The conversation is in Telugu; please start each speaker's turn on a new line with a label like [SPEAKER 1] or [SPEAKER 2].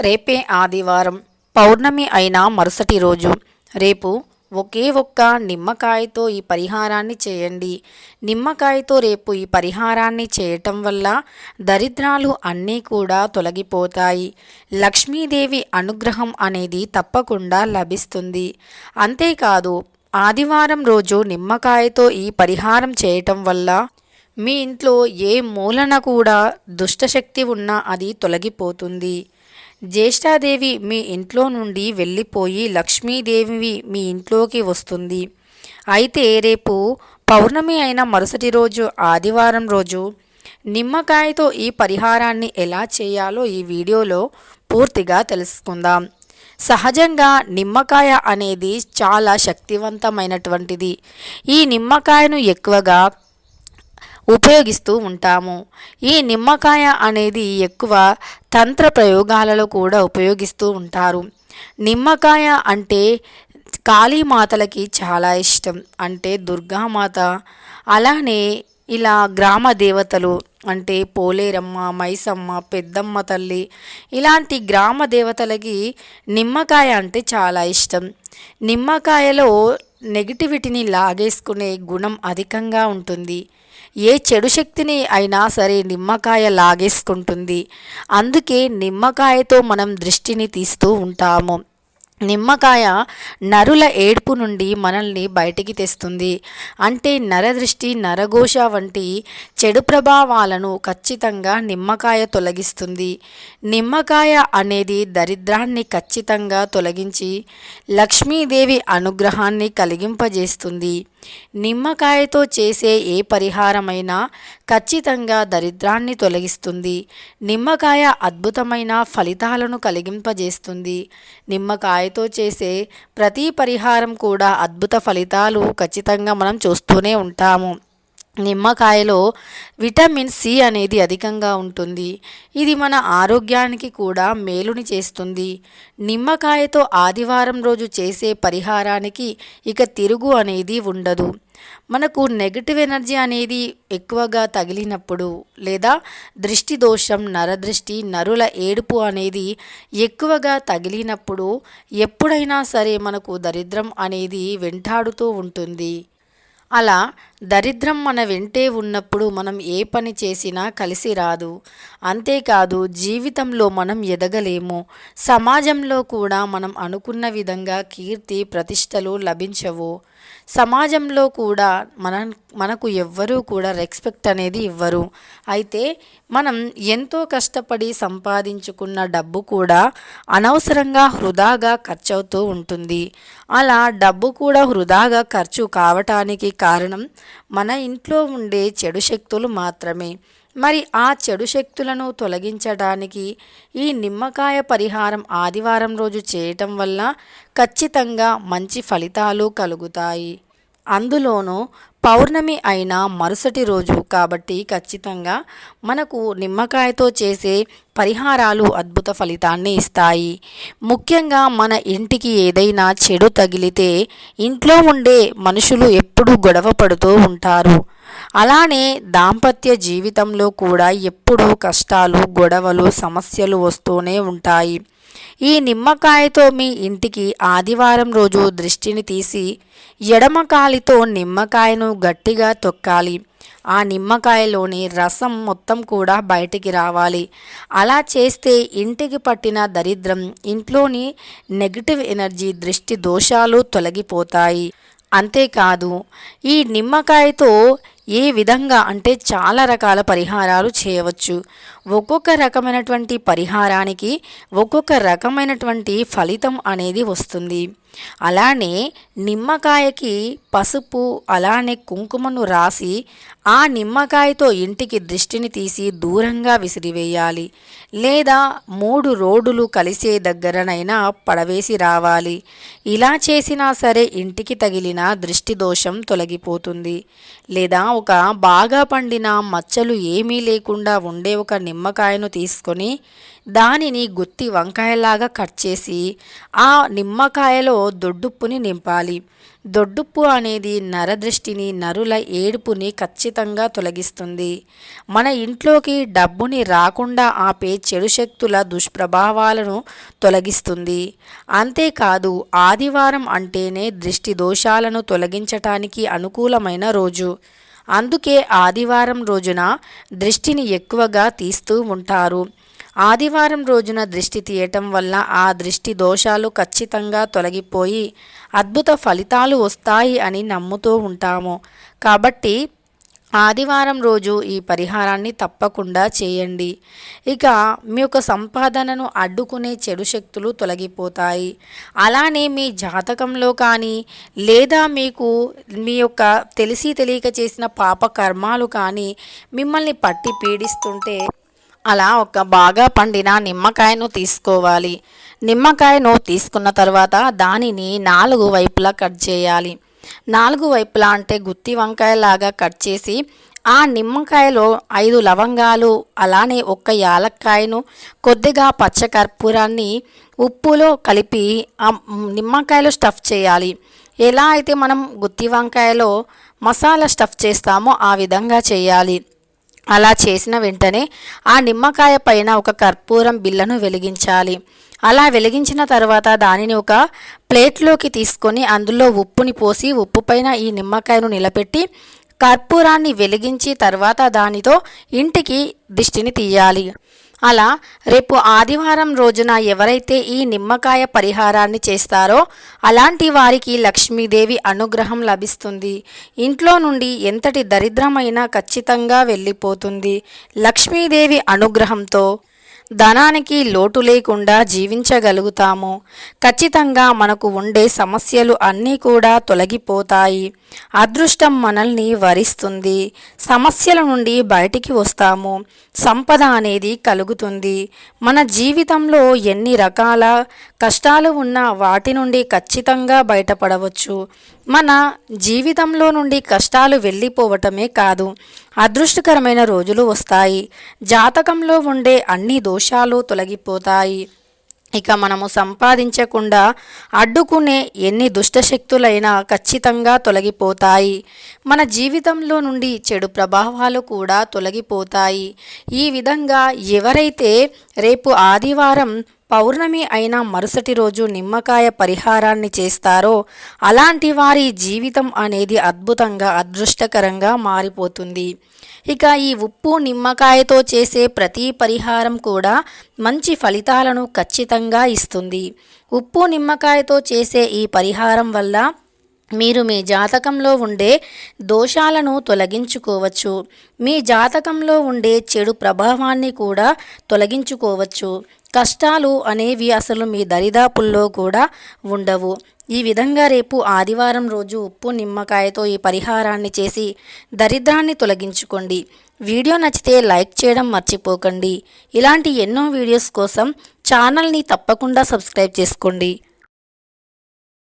[SPEAKER 1] రేపే ఆదివారం పౌర్ణమి అయిన మరుసటి రోజు. రేపు ఒకే ఒక్క నిమ్మకాయతో ఈ పరిహారాన్ని చేయండి. నిమ్మకాయతో రేపు ఈ పరిహారాన్ని చేయటం వల్ల దరిద్రాలు అన్నీ కూడా తొలగిపోతాయి. లక్ష్మీదేవి అనుగ్రహం అనేది తప్పకుండా లభిస్తుంది. అంతేకాదు ఆదివారం రోజు నిమ్మకాయతో ఈ పరిహారం చేయటం వల్ల మీ ఇంట్లో ఏ మూలన కూడా దుష్టశక్తి ఉన్నా అది తొలగిపోతుంది. జ్యేష్ఠాదేవి మీ ఇంట్లో నుండి వెళ్ళిపోయి లక్ష్మీదేవి మీ ఇంట్లోకి వస్తుంది. అయితే రేపు పౌర్ణమి అయిన మరుసటి రోజు ఆదివారం రోజు నిమ్మకాయతో ఈ పరిహారాన్ని ఎలా చేయాలో ఈ వీడియోలో పూర్తిగా తెలుసుకుందాం. సహజంగా నిమ్మకాయ అనేది చాలా శక్తివంతమైనటువంటిది. ఈ నిమ్మకాయను ఎక్కువగా ఉపయోగిస్తూ ఉంటాము. ఈ నిమ్మకాయ అనేది ఎక్కువ తంత్ర ప్రయోగాలలో కూడా ఉపయోగిస్తూ ఉంటారు. నిమ్మకాయ అంటే కాళీమాతలకి చాలా ఇష్టం. అంటే దుర్గామాత అలానే ఇలా గ్రామ దేవతలు అంటే పోలేరమ్మ మైసమ్మ పెద్దమ్మ తల్లి ఇలాంటి గ్రామ దేవతలకి నిమ్మకాయ అంటే చాలా ఇష్టం. నిమ్మకాయలో నెగిటివిటీని లాగేసుకునే గుణం అధికంగా ఉంటుంది. ఏ చెడు శక్తిని అయినా సరే నిమ్మకాయ లాగేసుకుంటుంది. అందుకే నిమ్మకాయతో మనం దృష్టిని తీస్తూ ఉంటాము. నిమ్మకాయ నరుల ఏడ్పు నుండి మనల్ని బయటికి తెస్తుంది. అంటే నరదృష్టి నరఘోష వంటి చెడు ప్రభావాలను ఖచ్చితంగా నిమ్మకాయ తొలగిస్తుంది. నిమ్మకాయ అనేది దరిద్రాన్ని ఖచ్చితంగా తొలగించి లక్ష్మీదేవి అనుగ్రహాన్ని కలిగింపజేస్తుంది. నిమ్మకాయతో చేసే ఏ పరిహారమైనా ఖచ్చితంగా దరిద్రాన్ని తొలగిస్తుంది. నిమ్మకాయ అద్భుతమైన ఫలితాలను కలిగింపజేస్తుంది. నిమ్మకాయతో చేసే ప్రతి పరిహారం కూడా అద్భుత ఫలితాలు ఖచ్చితంగా మనం చూస్తూనే ఉంటాము. నిమ్మకాయలో విటమిన్ సి అనేది అధికంగా ఉంటుంది. ఇది మన ఆరోగ్యానికి కూడా మేలుని చేస్తుంది. నిమ్మకాయతో ఆదివారం రోజు చేసే పరిహారానికి ఇక తిరుగు అనేది ఉండదు. మనకు నెగిటివ్ ఎనర్జీ అనేది ఎక్కువగా తగిలినప్పుడు లేదా దృష్టి దోషం నరదృష్టి నరుల ఏడుపు అనేది ఎక్కువగా తగిలినప్పుడు ఎప్పుడైనా సరే మనకు దరిద్రం అనేది వెంటాడుతూ ఉంటుంది. అలా దరిద్రం మన వెంటే ఉన్నప్పుడు మనం ఏ పని చేసినా కలిసి రాదు. అంతేకాదు జీవితంలో మనం ఎదగలేము. సమాజంలో కూడా మనం అనుకున్న విధంగా కీర్తి ప్రతిష్టలు లభించవు. సమాజంలో కూడా మన మనకు ఎవ్వరూ కూడా రెస్పెక్ట్ అనేది ఇవ్వరు. అయితే మనం ఎంతో కష్టపడి సంపాదించుకున్న డబ్బు కూడా అనవసరంగా వృధాగా ఖర్చు అవుతూ ఉంటుంది. అలా డబ్బు కూడా వృధాగా ఖర్చు కావటానికి కారణం మన ఇంట్లో ఉండే చెడు శక్తులు మాత్రమే. మరి ఆ చెడు శక్తులను తొలగించడానికి ఈ నిమ్మకాయ పరిహారం ఆదివారం రోజు చేయటం వల్ల ఖచ్చితంగా మంచి ఫలితాలు కలుగుతాయి. అందులోనూ పౌర్ణమి అయిన మరుసటి రోజు కాబట్టి ఖచ్చితంగా మనకు నిమ్మకాయతో చేసే పరిహారాలు అద్భుత ఫలితాన్ని ఇస్తాయి. ముఖ్యంగా మన ఇంటికి ఏదైనా చెడు తగిలితే ఇంట్లో ఉండే మనుషులు ఎప్పుడూ గొడవ పడుతూ ఉంటారు. అలానే దాంపత్య జీవితంలో కూడా ఎప్పుడూ కష్టాలు గొడవలు సమస్యలు వస్తూనే ఉంటాయి. ఈ నిమ్మకాయతో మీ ఇంటికి ఆదివారం రోజు దృష్టిని తీసి ఎడమకాలితో నిమ్మకాయను గట్టిగా తొక్కాలి. ఆ నిమ్మకాయలోని రసం మొత్తం కూడా బయటికి రావాలి. అలా చేస్తే ఇంటికి పట్టిన దరిద్రం ఇంట్లోని నెగిటివ్ ఎనర్జీ దృష్టి దోషాలు తొలగిపోతాయి. అంతేకాదు ఈ నిమ్మకాయతో ఏ విధంగా అంటే చాలా రకాల పరిహారాలు చేయవచ్చు. ఒక్కొక్క రకమైనటువంటి పరిహారానికి ఒక్కొక్క రకమైనటువంటి ఫలితం అనేది వస్తుంది. అలానే నిమ్మకాయకి పసుపు అలానే కుంకుమను రాసి ఆ నిమ్మకాయతో ఇంటికి దృష్టిని తీసి దూరంగా విసిరివేయాలి. లేదా మూడు రోడ్డులు కలిసే దగ్గరనైనా పడవేసి రావాలి. ఇలా చేసినా సరే ఇంటికి తగిలిన దృష్టి దోషం తొలగిపోతుంది. లేదా ఒక బాగా పండిన మచ్చలు ఏమీ లేకుండా ఉండే ఒక నిమ్మకాయను తీసుకొని దానిని గుత్తి వంకాయలాగా కట్ చేసి ఆ నిమ్మకాయలో దొడ్డుప్పుని నింపాలి. దొడ్డుప్పు అనేది నరదృష్టిని నరుల ఏడుపుని ఖచ్చితంగా తొలగిస్తుంది. మన ఇంట్లోకి డబ్బుని రాకుండా ఆపే చెడు శక్తుల దుష్ప్రభావాలను తొలగిస్తుంది. అంతేకాదు ఆదివారం అంటేనే దృష్టి దోషాలను తొలగించటానికి అనుకూలమైన రోజు. అందుకే ఆదివారం రోజున దృష్టిని ఎక్కువగా తీస్తూ ఉంటారు. ఆదివారం రోజున దృష్టి తీయటం వల్ల ఆ దృష్టి దోషాలు ఖచ్చితంగా తొలగిపోయి అద్భుత ఫలితాలు వస్తాయి అని నమ్ముతూ ఉంటాము. కాబట్టి ఆదివారం రోజు ఈ పరిహారాన్ని తప్పకుండా చేయండి. ఇక మీ యొక్క సంపాదనను అడ్డుకునే చెడు శక్తులు తొలగిపోతాయి. అలానే మీ జాతకంలో కానీ లేదా మీకు మీ యొక్క తెలిసి తెలియక చేసిన పాప కర్మాలు కానీ మిమ్మల్ని పట్టి పీడిస్తుంటే అలా ఒక బాగా పండిన నిమ్మకాయను తీసుకోవాలి. నిమ్మకాయను తీసుకున్న తర్వాత దానిని నాలుగు వైపులా కట్ చేయాలి. నాలుగు వైపులా అంటే గుత్తి వంకాయలాగా కట్ చేసి ఆ నిమ్మకాయలో ఐదు లవంగాలు అలానే ఒక్క యాలక్కాయను కొద్దిగా పచ్చకర్పూరాన్ని ఉప్పులో కలిపి ఆ నిమ్మకాయలో స్టఫ్ చేయాలి. ఎలా అయితే మనం గుత్తి వంకాయలో మసాలా స్టఫ్ చేస్తామో ఆ విధంగా చేయాలి. అలా చేసిన వెంటనే ఆ నిమ్మకాయ పైన ఒక కర్పూరం బిళ్ళను వెలిగించాలి. అలా వెలిగించిన తర్వాత దానిని ఒక ప్లేట్లోకి తీసుకొని అందులో ఉప్పుని పోసి ఉప్పు పైన ఈ నిమ్మకాయను నిలబెట్టి కర్పూరాన్ని వెలిగించి తర్వాత దానితో ఇంటికి దిష్టిని తీయాలి. అలా రేపు ఆదివారం రోజున ఎవరైతే ఈ నిమ్మకాయ పరిహారాన్ని చేస్తారో అలాంటి వారికి లక్ష్మీదేవి అనుగ్రహం లభిస్తుంది. ఇంట్లో నుండి ఎంతటి దరిద్రమైనా ఖచ్చితంగా వెళ్ళిపోతుంది. లక్ష్మీదేవి అనుగ్రహంతో ధనానికి లోటు లేకుండా జీవించగలుగుతాము. ఖచ్చితంగా మనకు ఉండే సమస్యలు అన్నీ కూడా తొలగిపోతాయి. అదృష్టం మనల్ని వరిస్తుంది. సమస్యల నుండి బయటికి వస్తాము. సంపద అనేది కలుగుతుంది. మన జీవితంలో ఎన్ని రకాల కష్టాలు ఉన్నా వాటి నుండి ఖచ్చితంగా బయటపడవచ్చు. మన జీవితంలో నుండి కష్టాలు వెళ్ళిపోవటమే కాదు అదృష్టకరమైన రోజులు వస్తాయి. జాతకంలో ఉండే అన్ని దోషాలు తొలగిపోతాయి. ఇక మనము సంపాదించకుండా అడ్డుకునే ఎన్ని దుష్టశక్తులైనా ఖచ్చితంగా తొలగిపోతాయి. మన జీవితంలో నుండి చెడు ప్రభావాలు కూడా తొలగిపోతాయి. ఈ విధంగా ఎవరైతే రేపు ఆదివారం పౌర్ణమి అయిన మరుసటి రోజు నిమ్మకాయ పరిహారాన్ని చేస్తారో అలాంటి వారి జీవితం అనేది అద్భుతంగా అదృష్టకరంగా మారిపోతుంది. ఇక ఈ ఉప్పు నిమ్మకాయతో చేసే ప్రతి పరిహారం కూడా మంచి ఫలితాలను ఖచ్చితంగా ఇస్తుంది. ఉప్పు నిమ్మకాయతో చేసే ఈ పరిహారం వల్ల మీరు మీ జాతకంలో ఉండే దోషాలను తొలగించుకోవచ్చు. మీ జాతకంలో ఉండే చెడు ప్రభావాన్ని కూడా తొలగించుకోవచ్చు. కష్టాలు అనేవి అసలు మీ దరిదాపుల్లో కూడా ఉండవు. ఈ విధంగా రేపు ఆదివారం రోజు ఉప్పు నిమ్మకాయతో ఈ పరిహారాన్ని చేసి దరిద్రాన్ని తొలగించుకోండి. వీడియో నచ్చితే లైక్ చేయడం మర్చిపోకండి. ఇలాంటి ఎన్నో వీడియోస్ కోసం ఛానల్ని తప్పకుండా సబ్స్క్రైబ్ చేసుకోండి.